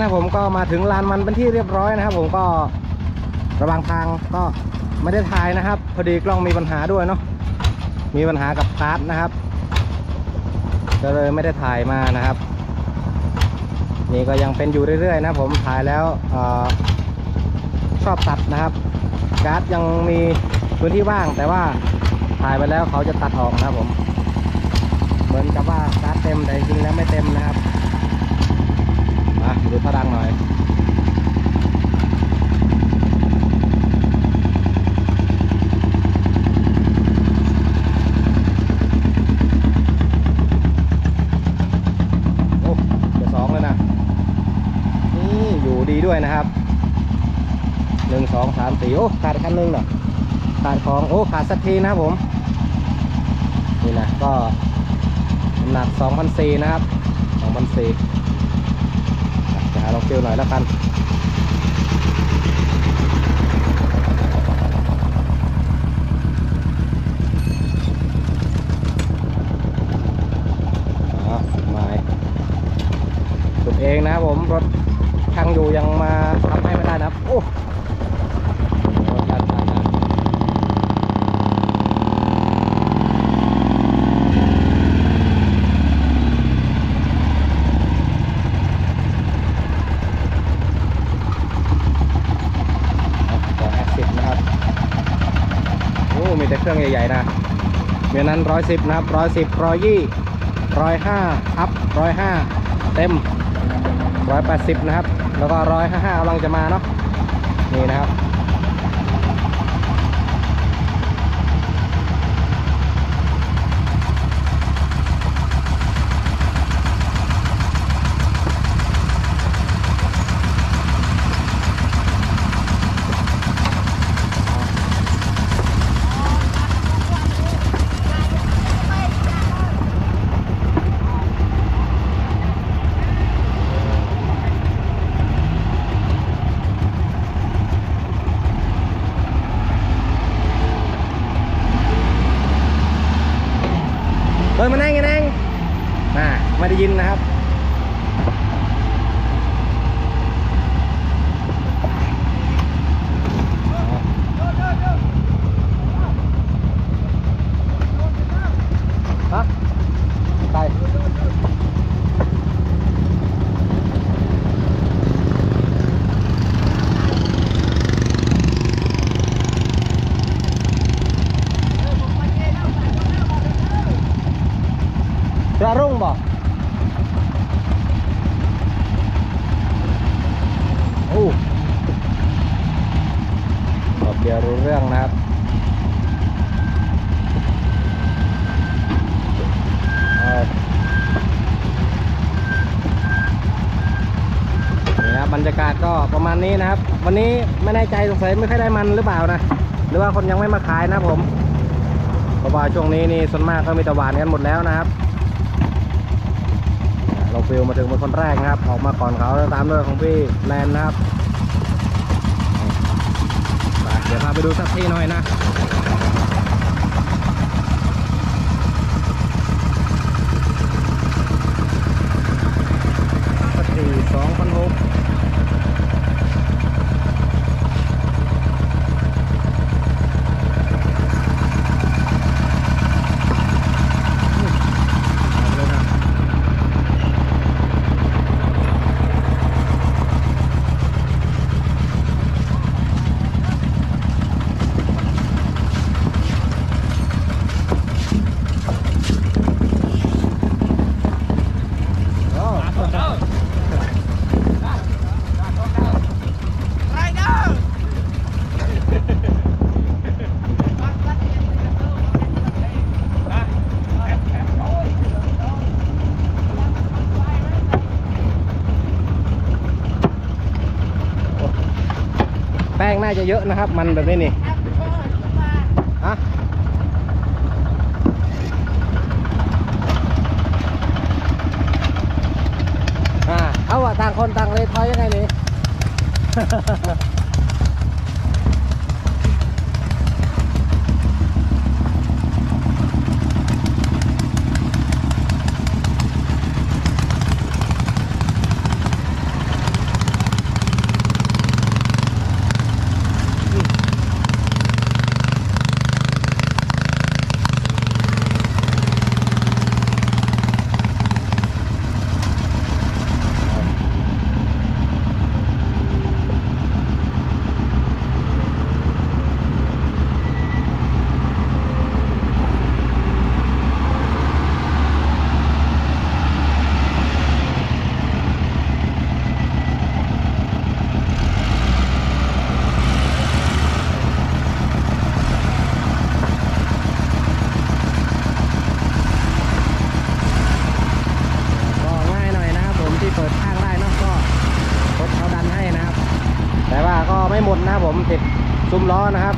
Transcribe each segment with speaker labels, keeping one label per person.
Speaker 1: นะผมก็มาถึงลานมันเป็นที่เรียบร้อยนะครับผมก็ระหว่างทางก็ไม่ได้ถ่ายนะครับ พอดีกล้องมีปัญหาด้วยเนาะมีปัญหากับคาร์ดนะครับก็เลยไม่ได้ถ่ายมานะครับ นี่ก็ยังเป็นอยู่เรื่อยๆนะผมถ่ายแล้วออชอบตัดนะครับ การ์ดยังมีพื้นที่ว่างแต่ว่าถ่ายไปแล้วเขาจะตัดออกนะครับผม เหมือนกับว่าการ์ดเต็มแต่จริงแล้วไม่เต็มนะครับ มาดูท่าดังหน่อยโอ้เดี๋ยวสองเลยนะนี่อยู่ดีด้วยนะครับหนึ่งสองสามสี่โอ้ขาดคันหนึงเหรอขาดของโอ้ขาดสักทีนะครับผมนี่นะก็น้ำหนัก2 0 0 4นสี่นะครับ2 0 0 4จะ หาลองฟิลหน่อยแล้วกันม่สุดเองนะครับผมรถช่างอยู่ยังมาทำให้ไม่ได้นะครับโอ้โอ้ชัดชัดชัดต่อแอซิดนะครับ โอ้ มีแต่เครื่อง ใหญ่นะมีอันนั้นร้อยสิบนะครับร้อยสิบร้อยยี่ร้อยห้าอัพร้อยห้าเต็มร้อยแปดสิบนะครับ แล้วก็ร้อยห้าห้ากำลังจะมาเนาะนี่นะครับ เดินมานั่งไงนั่งมาไม่ได้ยินนะครับ ฮะไปก ระรุ่งบ่โอ้ตอบเดียวรู้เรื่องนะครับนี่ครับบรรยากาศก็ประมาณนี้นะครับ วันนี้ไม่แน่ใจสงสัยไม่ค่อยได้มันหรือเปล่านะ หรือว่าคนยังไม่มาขายนะผม เพราะว่าช่วงนี้นี่ส่วนมากก็มีต่หวานกันหมดแล้วนะครับ เราฟิลมาถึงเป็นคนแรกนะครับ ออกมาก่อนเขาตามด้วยของพี่แลนนะครับเดี๋ยวพาไปดูสักที่หน่อยนะสักทีสองพันหก แป้งน่าจะเยอะนะครับ มันแบบนี้นี่ฮะอ่าเอาอะต่างคนต่างเลยทอยยังไงนี่ นะครับ ผมติดซุ้มล้อนะครับ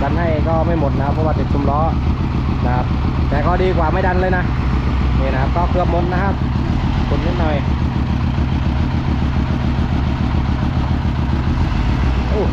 Speaker 1: ดั นให้ก็ไม่หมดนะเพราะว่าติดซุ้มล้อนะครับ แต่ก็ดีกว่าไม่ดันเลยนะนี่นะครับก็เกือบหมดนะครับขุนนิดหน่อยโอ้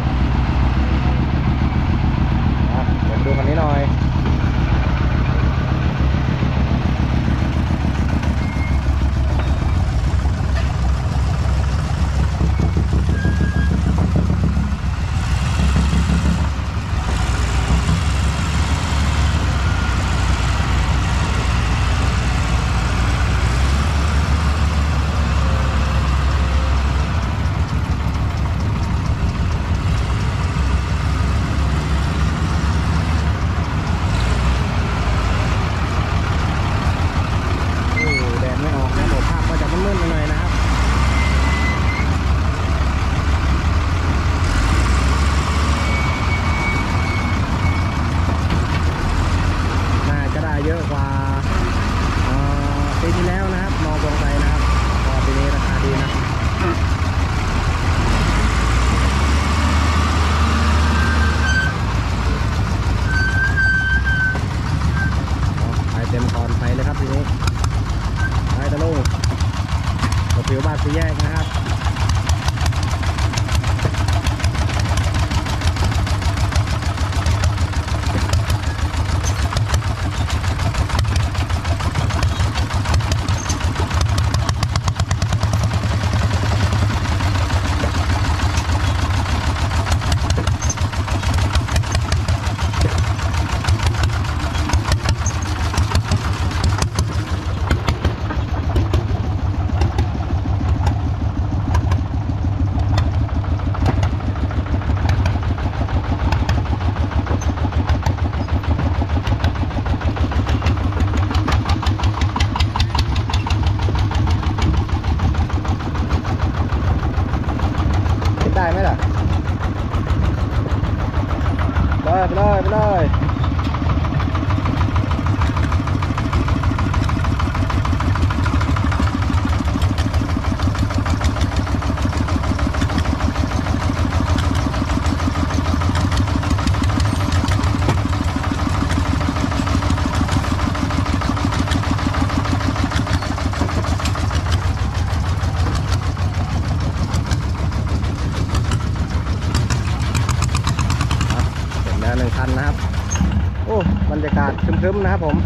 Speaker 1: นะครับผม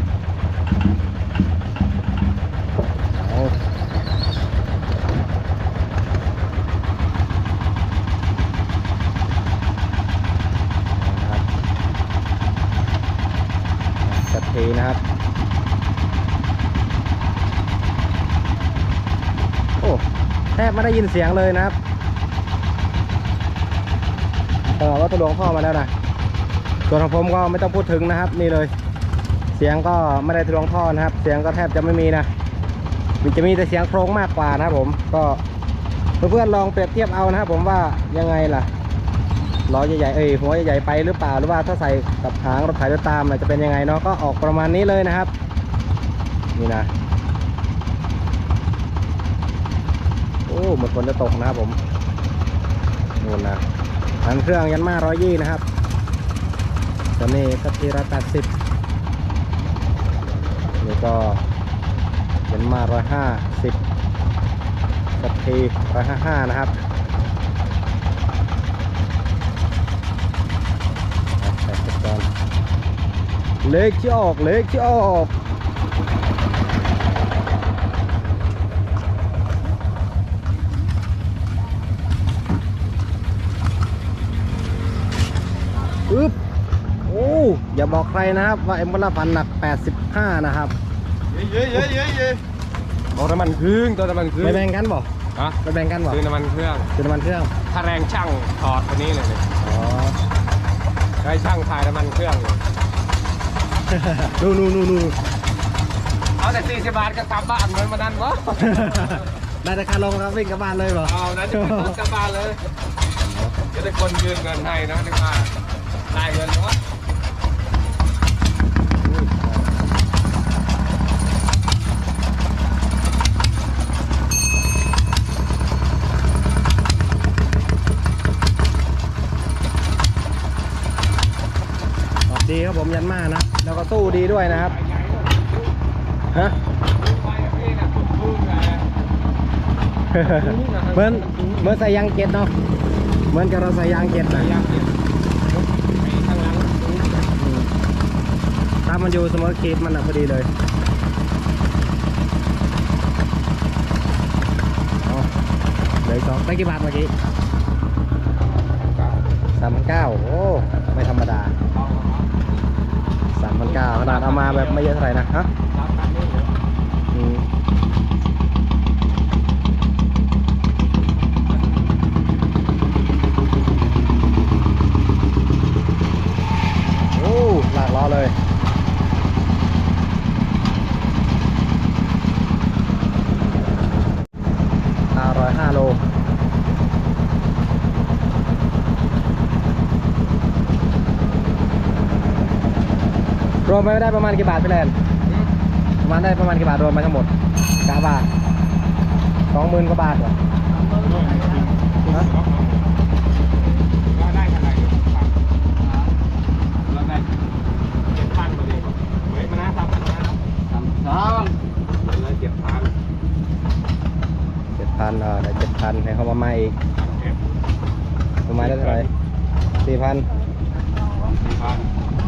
Speaker 1: เอานะครับสักทีนะครับ โอ้แทบไม่ได้ยินเสียงเลยนะครับเออว่าตะลวงพ่อมาแล้วนะส่วนของผมก็ไม่ต้องพูดถึงนะครับ นี่เลย สียงก็ไม่ได้ทะลวงท่อนะครับ เสียงก็แทบจะไม่มีนะมันจะมีแต่เสียงโครงมากกว่านะครับผมก็เพื่อนๆลองเปรียบเทียบเอานะครับผมว่ายังไงล่ะล้อใหญ่ๆเอ้ยหัวใหญ่ๆไปหรือเปล่าหรือว่าถ้าใส่กับหางรถไถรถตามจะเป็นยังไงเนาะก็ออกประมาณนี้เลยนะครับ นี่นะโอ้หมดฝนจะตกนะครับผมนู่นนะหันเครื่องยันมาร้อยยี่นะครับตอนนี้ก็ทีละแปดสิบ ก็เป็นมาร้อยห้าสิบสักทีร้อยห้าห้านะครับแปดสิบก่อนเล็กที่ออกเล็กที่ออกอึ๊บโอ้ อย่าบอกใครนะครับ ว่าเอ็มบลพันหนัก 85 นะครับ
Speaker 2: เยอะเยอะเยอะเยอะตัวน้ำมันเครื่องตัวน้ำมันเครื่อ
Speaker 1: ไม่
Speaker 2: ง
Speaker 1: แบ่งกันบ่
Speaker 2: ฮะ
Speaker 1: ไม่แบ่งกันบ่
Speaker 2: ซื้อน้ำมันเครื่อง
Speaker 1: คือน้ำมันเครื่อง
Speaker 2: ถ้าแรงช่างถอดตัวนี้เลยเนี่ย
Speaker 1: อ๋อ
Speaker 2: ให้ช่างถ่ายน้ำมันเครื่องเลย
Speaker 1: นู่นนู่นนู่นนู่น
Speaker 2: เอาแต่สี่สิบบาทก็กลับบ้านเหมือนวันนั้นวะ
Speaker 1: ได้ราคาลงครับวิ่งกลับบ้านเลยบ่
Speaker 2: เอานั้นจะไปรถกลับบ้านเลยจะได้คนยืนเงินให้นะนึกว่าได้เงินวะ
Speaker 1: ตู้ดีด้วยนะครับ ฮะเหมือนเหมือนใส่ยางเจ็ดเนาะ เหมือนกับเราใส่ยางเจ็ดนะอืมถ้ามันอยู่เสมอขีดมันอะพอดีเลยเอาเหลืออกสองได้กี่บาทเมื่อกี้สามพันเก้าโอ้ ไม่ธรรมดาสาทเอามาแบบไม่เยอะเท่าไหร่นะฮะอืมโอ้หลากล้อเลยห้าร้อยห้าโล รวมไปได้ประมาณกี่บาทพี่แลนประมาณได้ประมาณกี่บาทรวมไปทั้งหมดกะบาทสองหมื่นกว่าบาทเหรอ
Speaker 2: ได้เท่าไหร่แล้วได้เจ็ดพันพอดีเฮ้ยมานะสามพันนะ
Speaker 3: สามสอง
Speaker 2: แล้วเจ็ดพัน
Speaker 1: เจ็ดพันเออได้เจ็ดพันให้เขามาใหม่อีก
Speaker 2: เก็บ
Speaker 1: ประมาณได้เท่าไหร่สี่พัน
Speaker 2: สี่พันโอ้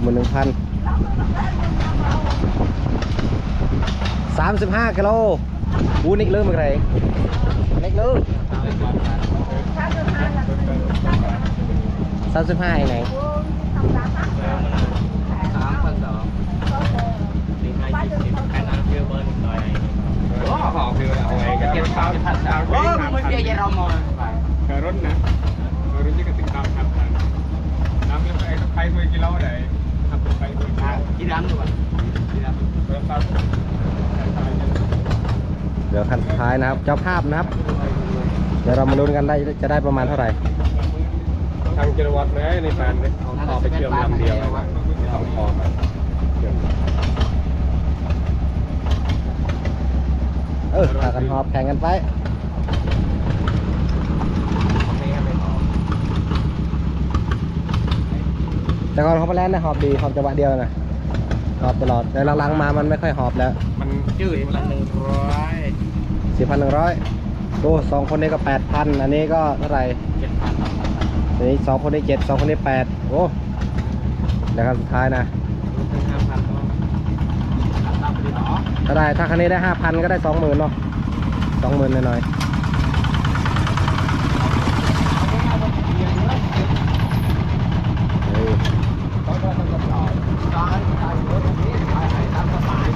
Speaker 2: หมื่น
Speaker 1: หนึ่งพันสามสิบห้ากิโลบูนิกลืมอะไรนิกลืมสามสิบห้าเองไง
Speaker 3: สามพันสองสี่ห้ายี่สิบแค่นั้นคือเบอร์หนึ่งหน่อย
Speaker 2: โอ้หคือเอาไงก็เก็บข้าวพันสาม
Speaker 3: โอ้มันไม่เพียงเรมอง
Speaker 2: เคยรถนะเคยรถที่กระติกตามครับน้ำยังไงต้องไปคุยกิโลไหนทำ ไปคุยกิโล
Speaker 3: กี่ดังด้วยกี่ดัง
Speaker 2: เริ่มต้น
Speaker 1: เดี๋ยวคันสุดท้ายนะครับ เจ้าภาพนะครับ เดี๋ยวเรามาลุ้นกันได้จะได้ประมาณเท่าไหร่
Speaker 2: ทางกิโลวัตต์นะในแฟนเลยเอาต่อไปเชื่อมลำเดียวสองคอมาเชื่อม
Speaker 1: เออพากันหอบแข่งกันไป แต่ก่อนเขาไปแล่นนะหอบดีหอบจังหวะเดียวนะหอบตลอดแต่หลังๆมามันไม่ค่อยหอบแล้ว
Speaker 2: มันจืดละหนึ่งร้อย
Speaker 1: สี่พันหนึ่งร้อยโอ้สองคนนี้ก็แปดพันอันนี้ก็เท่าไหร่
Speaker 3: เจ็ดพัน
Speaker 1: อันนี้สองคนนี้เจ็ดสองคนนี้แปดโอ้เดี๋ยวครั้งสุดท้ายนะ
Speaker 3: ถึงห้าพันก็รับดีหรอ
Speaker 1: ถ้าได้ถ้าคันนี้ได้ห้าพันก็ได้สองหมื่นเนาะสองหมื่นหน่อยๆเออ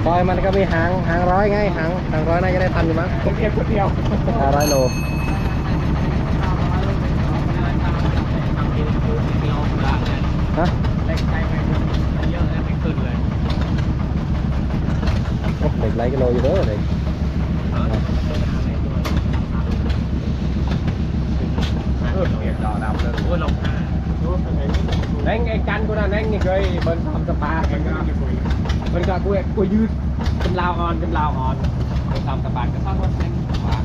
Speaker 1: ซอยมัน ก็มีหางหางร้อยไงหางหางร้อยน่าจะได้พันอยู่มั้ง
Speaker 2: ผมเก็บคนเดียว
Speaker 1: ห้าร้อยโลฮะ
Speaker 3: เล็กใช้ไปเยอะแล้วไม่ขึ้นเลย
Speaker 1: โอ้เด็กไรกิโลอยู่เด้อเด็ก
Speaker 2: เก็บดอกดำเลย
Speaker 3: โอ้ยลงห้า
Speaker 2: แน่งไอ้กันกูนะแน่งนี่เคยเบิ้ลทำสปาเองก็เบิ้ลก็กูกูยืดเป็นลาวอ่อนเป็นลาวอ่อนไปทำสปาก็สร้างว่าแน่งว่า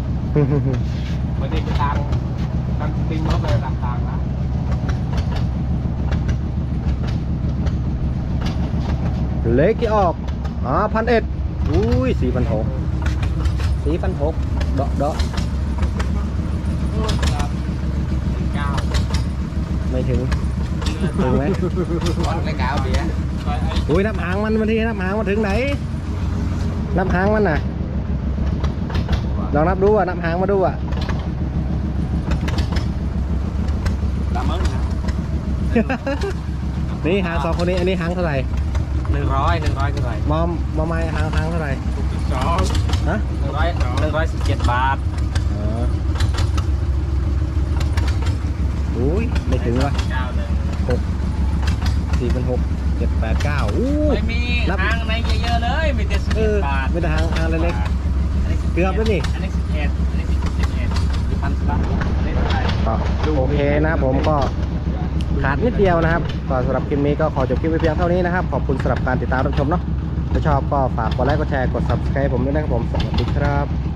Speaker 2: วันนี้กูทางทางติ้งรถไปหลักทางละ
Speaker 1: เล็กที่ออกอ๋อพันเอ็ดอุ้ยสี่พันหกสี่พันหกเดาะเดาะ
Speaker 3: เก้า
Speaker 1: ไม่ถึงถึงไหม
Speaker 3: วันเลยเก้าเบียร์
Speaker 1: อุ้ยนับหางมันมันที่นับหางมันถึงไหน นับหางมันน่ะลองนับดูอะนับหางมาดูอะ
Speaker 3: ละมั้ง
Speaker 1: นี่หางสองคนนี้ อันนี้หางเท่าไหร่
Speaker 3: หนึ่งร้อยหนึ่งร้อยเท่าไหร่
Speaker 1: มอมมอมไม้หางหางเท่าไหร่
Speaker 2: สอง
Speaker 1: ฮะ
Speaker 3: หนึ่งร้อยหนึ่งร้อยสิบเจ็ดบาท
Speaker 1: อ๋ออุ้ยไม่ถึงว่ะ
Speaker 3: เก้าหนึ่ง
Speaker 1: หกสี่พันหก เจ็ดแปดเก้าอู้
Speaker 3: ไม่มี
Speaker 1: นับ
Speaker 3: ทางไหนเยอะๆเลยมีแต่สิบ
Speaker 1: เอ
Speaker 3: เอ็ด
Speaker 1: อบา
Speaker 3: ท
Speaker 1: ไม่ได้หางหางเล็ก
Speaker 3: อันนี้สิ
Speaker 1: เกือบแล้วนี่
Speaker 3: อันนี้สิบเอ็ดอันนี้สิบเอ็ดสิบพันสิบบาทอันนี้เท่าไหร่
Speaker 1: ๆก็โอเคนะครับผมก็ขาดนิดเดียวนะครับก็สำหรับคลิปนี้ก็ขอจบคลิปไว้เพียงเท่านี้นะครับ ขอบคุณสำหรับการติดตามรับชมเนาะถ้าชอบก็ฝากกดไลค์กดแชร์กด subscribe ผมด้วยนะครับผมสวัสดีครับ